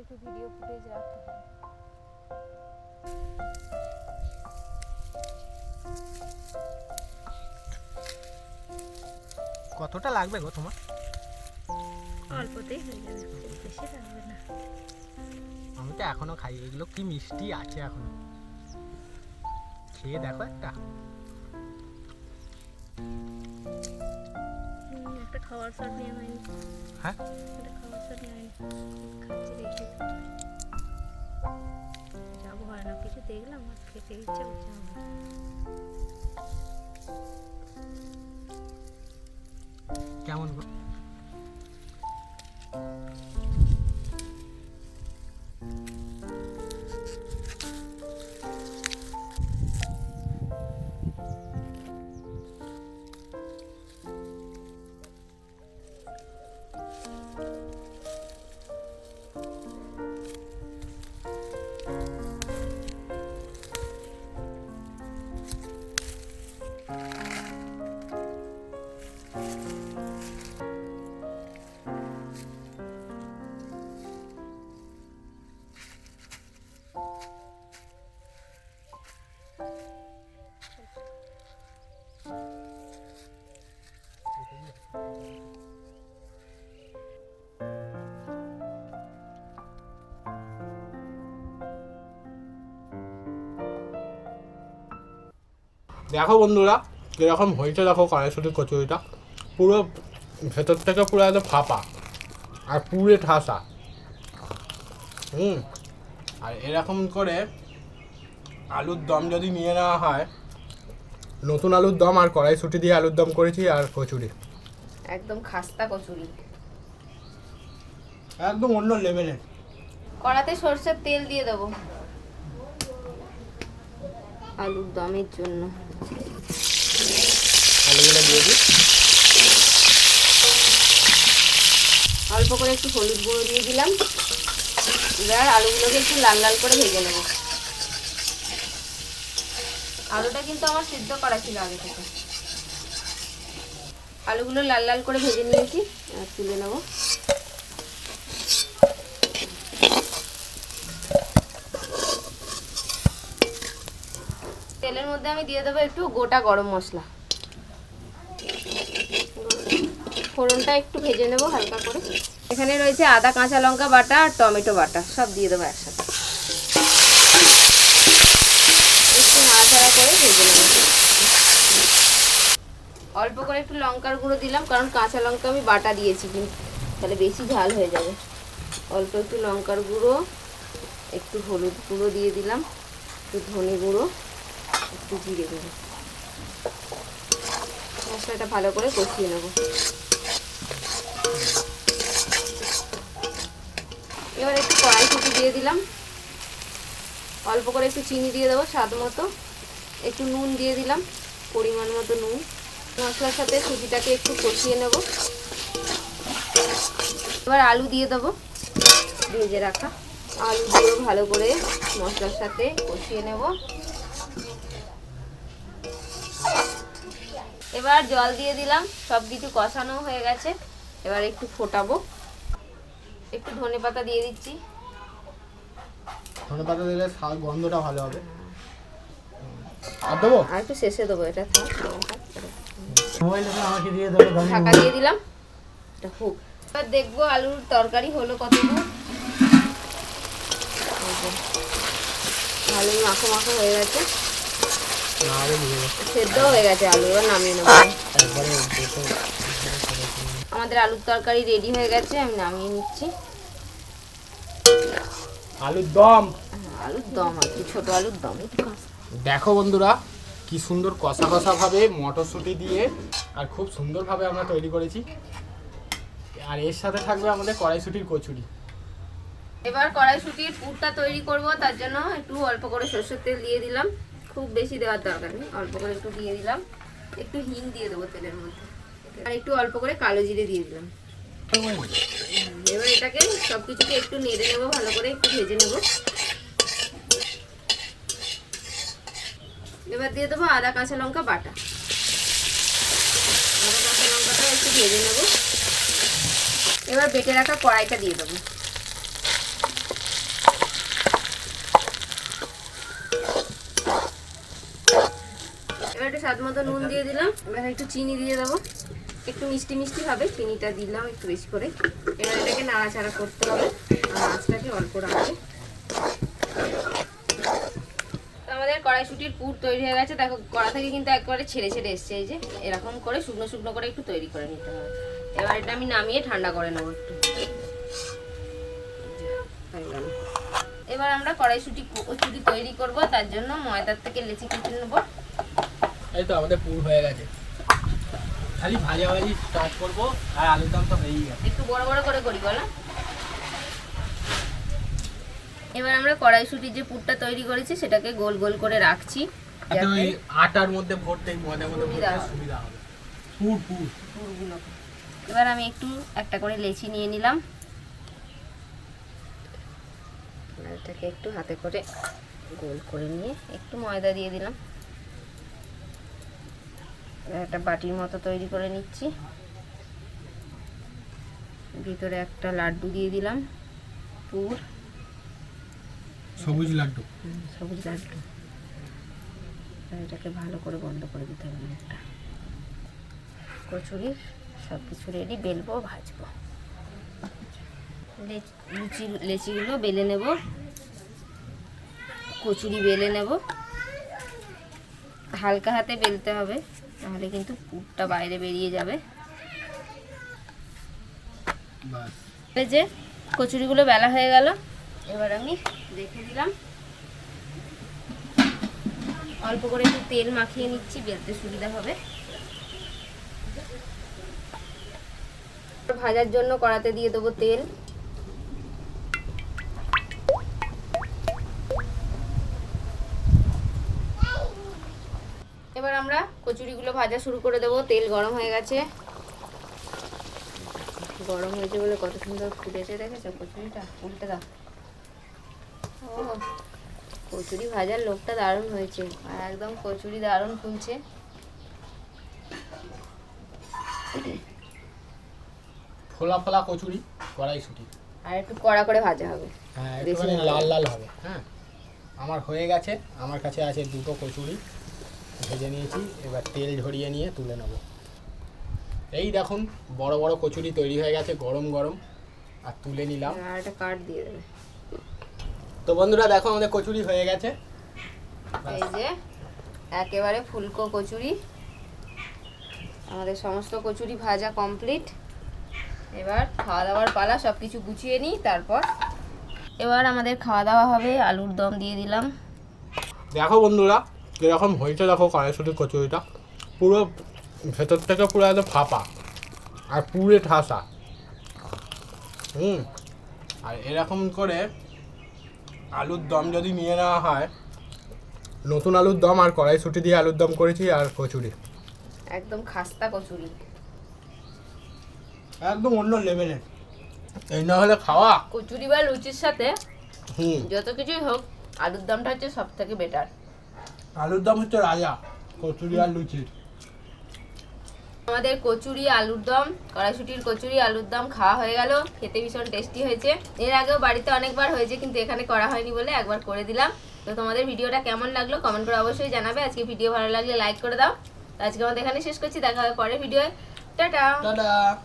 একটু video footage রাখতে হবে। কতটা লাগবে গো তোমার? অল্পতেই হয়ে যাবে। বেশি লাগবে না। আমি তো এখনও খাই এগুলো কি মিষ্টি আছে এখনও? খেয়ে দেখো একটা। একটা খাওয়ার হ্যাঁ? একটা শট নিয়ে হয়নি খাচ্ছি দেখি যাব হয় না কিছু দেখলাম আর খেতে। ইচ্ছে করছে কেমন গো দেখো বন্ধুরা কীরকম হয়েছে দেখো কড়াইশুটির কচুরিটা। পুরো ভেতর থেকে পুরো একদম ফাঁপা আর পুরে ঠাসা। হুম আর এরকম করে আলুর দম যদি নিয়ে নেওয়া হয় নতুন আলুর দম আর কড়াইশুটি দিয়ে আলুর দম করেছি আর কচুরি। একদম খাস্তা কচুরি। একদম অন্য লেভেলের কড়াতে সরষের তেল দিয়ে দেবো। আলুর দমের জন্য। আলুগুলো দিয়ে দিই। অল্প করে একটু হলুদ গুঁড়ো দিয়ে দিলাম। এবার আলুগুলোকে একটু লাল লাল করে ভেজে নেব। আলুটা কিন্তু আমার সিদ্ধ করা ছিল আগে থেকে। আলুগুলো লাল লাল করে ভেজে নিয়েছি তুলে নেব। তেলের মধ্যে আমি দিয়ে দেবো একটু গোটা গরম মশলা। ফোড়নটা একটু ভেজে নেব হালকা করে। এখানে রয়েছে আদা, কাঁচা লঙ্কা বাটা আর টমেটো বাটা, সব দিয়ে দেবো একসাথে। একটু নাড়াচাড়া করে ভেজে নেব অল্প করে একটু লঙ্কার গুঁড়ো দিলাম, কারণ কাঁচা লঙ্কা আমি বাটা দিয়েছি কিন্তু, তাহলে বেশি ঝাল হয়ে যাবে। অল্প একটু লঙ্কার গুঁড়ো, একটু হলুদ গুঁড়ো দিয়ে দিলাম, একটু ধনে গুঁড়ো। একটু জিরে গুঁড়ো মশলাটা ভালো করে কষিয়ে নেব। এবার একটু কড়াইশুটি দিয়ে দিলাম। অল্প করে একটু চিনি দিয়ে দেবো স্বাদ মতো। একটু নুন দিয়ে দিলাম, পরিমাণ মতো নুন। মশলার সাথে সুজিটাকে একটু কষিয়ে নেব। এবার আলু দিয়ে দেবো, ভেজে রাখা। আলু দিয়েও ভালো করে মশলার সাথে কষিয়ে নেব। এবার জল দিয়ে দিলাম সব কিছু কষানো হয়ে গেছে। এবার একটু ফোটাবো। একটু ধনে পাতা দিয়ে দিচ্ছি। ধনে পাতা দিলে স্বাদ গন্ধটা ভালো হবে। আর দেবো? আর একটু শেষে দেবো এটা আমাকে দিয়ে দেবো ঢাকা দিয়ে দিলাম। এটা হোক। এবার দেখব আলুর তরকারি হলো কতটুকু এই যে, মাখো মাখো হয়ে গেছে। সেদ্ধ হয়ে গেছে আলু এবার নামিয়ে নেব। আমাদের আলুর তরকারি রেডি হয়ে গেছে আমি নামিয়ে নিচ্ছি। আলুর দম। হ্যাঁ, আলুর দম আর কি ছোটো আলুর দম দেখো বন্ধুরা কি সুন্দর কষা কষা ভাবে মটরশুঁটি দিয়ে আর খুব সুন্দরভাবে আমরা তৈরি করেছি। আর এর সাথে থাকবে আমাদের কড়াইশুটির কচুরি। এবার কড়াইশুটির পুরটা তৈরি করব তার জন্য একটু অল্প করে সরষের তেল দিয়ে দিলাম। খুব বেশি দেওয়ার দরকার নেই। অল্প করে একটু দিয়ে দিলাম। একটু হিং দিয়ে দেবো তেলের মধ্যে। আর একটু অল্প করে কালো জিরে দিয়ে দিলাম। এবার এটাকে সব কিছুকে একটু নেড়ে নেব, ভালো করে একটু ভেজে নেব। এবার দিয়ে দেবো আদা, কাঁচা লঙ্কা, বাটা। আদা, কাঁচা লঙ্কাটা একটু ভেজে নেব। এবার বেটে রাখা কড়াইটা দিয়ে দেবো। স্বাদ মতো নুন দিয়ে দিলাম। এবার একটু চিনি দিয়ে দেবো। একটু মিষ্টি মিষ্টি হবে চিনিটা দিলাম একটু বেশি করে। এবার এটাকে নাড়াচাড়া করতে হবে। আর মাছটাকে অল্প রাখবে। আমাদের কড়াইশুটির পুর তৈরি হয়ে গেছে। দেখো কড়া থেকে কিন্তু একবারে ছেড়ে ছেড়ে এসছে এই যে। এরকম করে শুকনো শুকনো করে একটু তৈরি করে নিতে হবে। এবার এটা আমি নামিয়ে ঠান্ডা করে নেব একটু। এবার আমরা কড়াইশুটি কচুরি তৈরি করব। তার জন্য ময়দার থেকে লেচি কেটে নেব। এই তো আমাদের পুর হয়ে গেছে। খালি ভাজা ভাজি স্টার্ট করব আর আলুর দাম তো হয়েই গেছে। একটু বড় বড় করে করি বলো। এবার আমরা কড়াইশুটির যে পুরটা তৈরি করেছি সেটাকে গোল গোল করে রাখছি। যাতে আটার মধ্যে ভরতে ময়দার মধ্যে ভরতে সুবিধা হবে। পুর পুর। পুরগুলো। এবার আমি একটু একটা করে লেচি নিয়ে নিলাম। এটাকে একটু হাতে করে গোল করে নিয়ে একটু ময়দা দিয়ে দিলাম। একটা বাটির মতো তৈরি করে নিচ্ছি। ভিতরে একটা লাড্ডু দিয়ে দিলাম পুর। সবুজ লাড্ডু। সবুজ লাড্ডু। এটাকে ভালো করে বন্ধ করে দিতে হবে একটা কচুরির সব কিছু রেডি বেলবো ভাজবো। লুচি লেচিগুলো বেলে নেব। কচুরি বেলে নেব। হালকা হাতে বেলতে হবে। নাহলে কিন্তু পুরটা বাইরে বেরিয়ে যাবে। বাস। এই যে কচুরিগুলো বেলা হয়ে গেল এবার আমি রেখে দিলাম। অল্প করে একটু তেল মাখিয়ে নিচ্ছি বেলতে সুবিধা হবে। ভাজার জন্য কড়াতে দিয়ে দেবো তেল। এবার আমরা কচুরিগুলো ভাজা শুরু করে দেবো। তেল গরম হয়ে গেছে। গরম হয়েছে বলে কত সুন্দর ফুটেছে দেখেছ কচুরিটা? উল্টে দাও। ও কচুরি ভাজার লোকটা দারুণ হয়েছে। আর একদম কচুরি দারুণ ফুলছে। ফোলা ফোলা কচুরি কড়াইশুটি। আর একটু কড়া করে ভাজা হবে। হ্যাঁ লাল লাল হবে। হ্যাঁ আমার হয়ে গেছে। আমার কাছে আছে দুটো কচুরি। ভেজে নিয়েছি এবার তেল ঝরিয়ে নিয়ে তুলে নেব। এই দেখুন বড় বড় কচুরি তৈরি হয়ে গেছে গরম গরম। আর তুলে নিলাম। আর একটা কাঠ দিয়ে দেবে। তো বন্ধুরা দেখো আমাদের কচুরি হয়ে গেছে। এই যে একেবারে ফুলকো কচুরি। আমাদের সমস্ত কচুরি ভাজা কমপ্লিট। এবার খাওয়া দাওয়ার পালা সব কিছু গুছিয়ে নিই তারপর এবার আমাদের খাওয়া দাওয়া হবে আলুর দম দিয়ে দিলাম। দেখো বন্ধুরা কীরকম হয়েছে দেখো কড়াইশুটির কচুরিটা পুরো ভেতর থেকে পুরো একদম ফাঁপা আর পুরে ঠাসা। হুম আর এরকম করে আলুর দম যদি নিয়ে নেওয়া হয় নতুন আলুর দম আর কড়াইশুটি দিয়ে আলুর দম করেছি আর কচুরি। একদম খাস্তা কচুরি। একদম অন্য লেভেলের এই না হলে খাওয়া? কচুরি বা লুচির সাথে হুম। যত কিছুই হোক আলুর দমটা হচ্ছে সব থেকে বেটার আলুর দম হচ্ছে রাজা কচুরি আর লুচির আমাদের কচুরি আলুর দম কড়াইশুটির কচুরি আলুর দম খাওয়া হয়ে গেল। খেতে ভীষণ টেস্টি হয়েছে। এর আগেও বাড়িতে অনেকবার হয়েছে কিন্তু এখানে করা হয়নি বলে একবার করে দিলাম। তো তোমাদের ভিডিওটা কেমন লাগল কমেন্ট করে অবশ্যই জানাবে। আজকে ভিডিও ভালো লাগলে লাইক করে দাও। তো আজকে আমাদের এখানে শেষ করছি দেখা হবে পরের ভিডিও টাটা! টাটা!